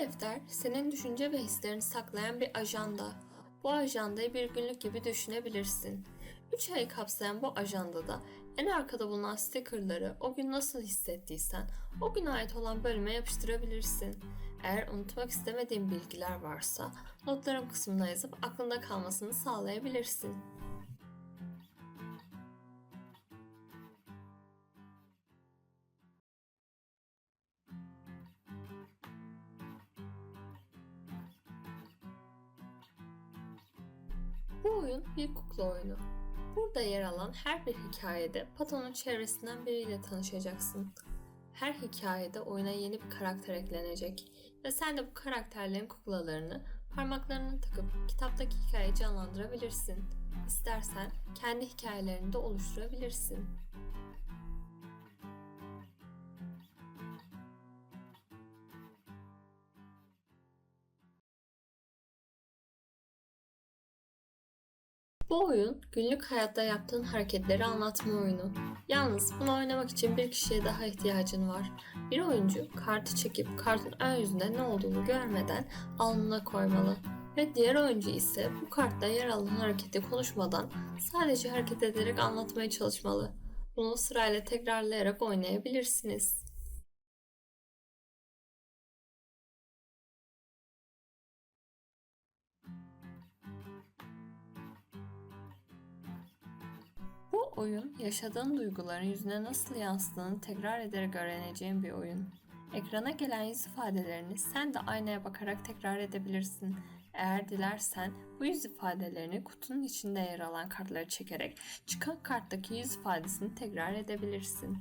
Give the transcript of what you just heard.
Defter senin düşünce ve hislerini saklayan bir ajanda. Bu ajandayı bir günlük gibi düşünebilirsin. 3 ayı kapsayan bu ajandada en arkada bulunan stickerları o gün nasıl hissettiysen o güne ait olan bölüme yapıştırabilirsin. Eğer unutmak istemediğin bilgiler varsa notlarım kısmına yazıp aklında kalmasını sağlayabilirsin. Bu oyun bir kukla oyunu. Burada yer alan her bir hikayede Paton'un çevresinden biriyle tanışacaksın. Her hikayede oyuna yeni bir karakter eklenecek ve sen de bu karakterlerin kuklalarını parmaklarına takıp kitaptaki hikayeyi canlandırabilirsin. İstersen kendi hikayelerini de oluşturabilirsin. Bu oyun günlük hayatta yaptığın hareketleri anlatma oyunu. Yalnız bunu oynamak için bir kişiye daha ihtiyacın var. Bir oyuncu kartı çekip kartın ön yüzünde ne olduğunu görmeden alnına koymalı. Ve diğer oyuncu ise bu kartta yer alan hareketi konuşmadan sadece hareket ederek anlatmaya çalışmalı. Bunu sırayla tekrarlayarak oynayabilirsiniz. Oyun yaşadığın duyguların yüzüne nasıl yansıdığını tekrar ederek öğreneceğin bir oyun. Ekrana gelen yüz ifadelerini sen de aynaya bakarak tekrar edebilirsin. Eğer dilersen bu yüz ifadelerini kutunun içinde yer alan kartları çekerek çıkan karttaki yüz ifadesini tekrar edebilirsin.